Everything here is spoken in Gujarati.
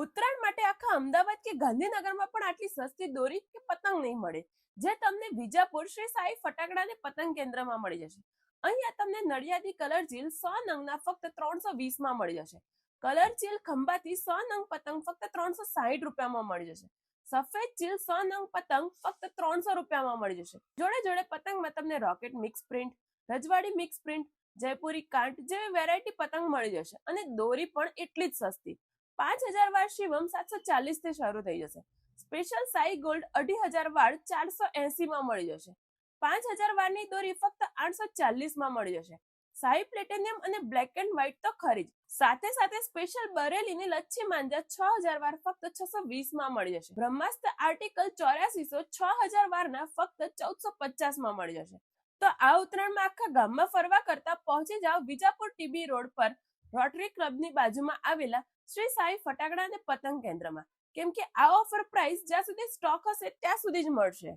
ઉત્તરાયણ માટે આખા અમદાવાદ કે ગાંધીનગરમાં પણ આટલી સસ્તી દોરી કે પતંગ નહીં મળે, જે તમને વિજાપુર શ્રી સાઈ ફટાકડા ને પતંગ કેન્દ્રમાં મળી જશે. અહીંયા તમને નડિયાદી કલર ચીલ સો નંગના ફક્ત ત્રણસો વીસમાં મળી જશે. કલર ચીલ ખંભાતી સો નંગ પતંગ ફક્ત ત્રણસો સાહીઠ રૂપિયામાં મળી જશે. સફેદ ચીલ સો નંગ પતંગ ફક્ત ત્રણસો રૂપિયામાં મળી જશે. જોડે જોડે પતંગમાં તમને રોકેટ મિક્સ પ્રિન્ટ, રજવાડી મિક્સ પ્રિન્ટ, જયપુરી કાંટ જેવી વેરાયટી પતંગ મળી જશે અને દોરી પણ એટલી જ સસ્તી. પાંચ હજાર વાર શિવમ સાતસો ચાલીસથી શરૂ થઈ જશે. સ્પેશિયલ સાઈ ગોલ્ડ અઢી હજાર વાર ચારસો એસી માં મળી જશે. પાંચ હજાર વારની દોરી ફક્ત આઠસો ચાલીસમાં મળી જશે. સાઈ પ્લેટિનિયમ અને બ્લેક એન્ડ વ્હાઇટ તો ખરી જ. સાથે સાથે સ્પેશિયલ બરેલીની લચ્છી માંજા છ હજાર વાર ફક્ત છસો વીસમાં મળી જશે. બ્રહ્માસ્ત્ર આર્ટિકલ ચોર્યાસીસો છ હજાર વારના ફક્ત ચૌદસો પચાસમાં મળી જશે. તો આ ઉત્તરાયણમાં આખા ગામમાં ફરવા કરતા પહોંચી જાઓ વિજાપુર ટીબી રોડ પર. રોટરી ક્લબની બાજુમાં આવેલા શ્રી સાઈ ફટાકડા અને પતંગ કેન્દ્રમાં. કેમ કે આ ઓફર પ્રાઇસ જ્યાં સુધી સ્ટોક હશે ત્યાં સુધી જ મળશે.